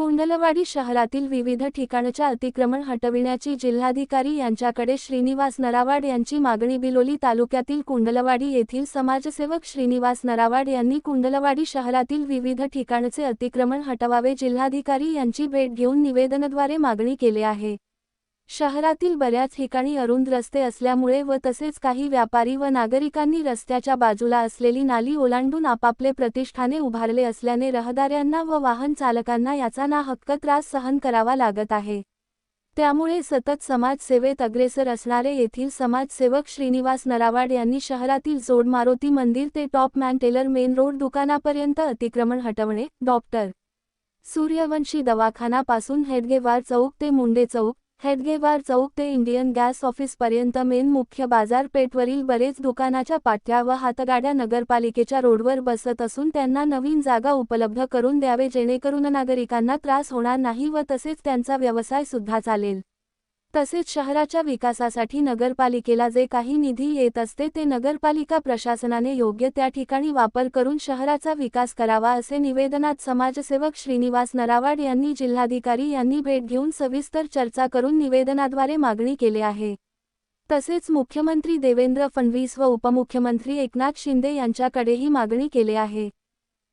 कुंडलवाडी शहरातील विविध ठिकाणच्या अतिक्रमण हटविण्याची जिल्हाधिकारी यांच्याकडे श्रीनिवास नरावाड यांची मागणी बिलोली तालुक्यातील कुंडलवाडी येथील समाजसेवक श्रीनिवास नरावाड यांनी कुंडलवाडी शहरातील विविध ठिकाणचे अतिक्रमण हटवावे जिल्हाधिकारी यांची भेट घेऊन निवेदनाद्वारे मागणी केली आहे. शहरातील बऱ्याच ठिकाणी अरुंद रस्ते असल्यामुळे व तसेच काही व्यापारी व नागरिकांनी रस्त्याच्या बाजूला असलेली नाली ओलांडून आपापले प्रतिष्ठाने उभारले असल्याने रहदाऱ्यांना व वाहन चालकांना याचा ना हक्क त्रास सहन करावा लागत आहे. त्यामुळे सतत समाजसेवेत अग्रेसर असणारे येथील समाजसेवक श्रीनिवास नरावाड यांनी शहरातील जोड मारुती मंदिर ते top man tailor main road दुकानापर्यंत अतिक्रमण हटवणे. डॉक्टर. सूर्यवंशी दवाखानापासून हेडगेवार चौक ते मुंडे चौक हेदगेवार चौक ते इंडियन गॅस ऑफिसपर्यंत मेन मुख्य बाजारपेठवरील बरेच दुकानाच्या पाट्या व हातगाड्या नगरपालिकेच्या रोडवर बसत असून त्यांना नवीन जागा उपलब्ध करून द्यावे जेणेकरून नागरिकांना त्रास होणार नाही व तसेच त्यांचा व्यवसाय सुद्धा चालेल. तसेच शहराच्या विकासासाठी नगरपालिकेला जे काही निधी येत असते ते नगरपालिका प्रशासनाने योग्य त्या ठिकाणी वापर करून शहराचा विकास करावा असे निवेदनात समाजसेवक श्रीनिवास नरावाड यांनी जिल्हाधिकारी यांनी भेट घेऊन सविस्तर चर्चा करून निवेदनाद्वारे मागणी केली आहे. तसेच मुख्यमंत्री देवेंद्र फडणवीस व उपमुख्यमंत्री एकनाथ शिंदे यांच्याकडेही मागणी केली आहे.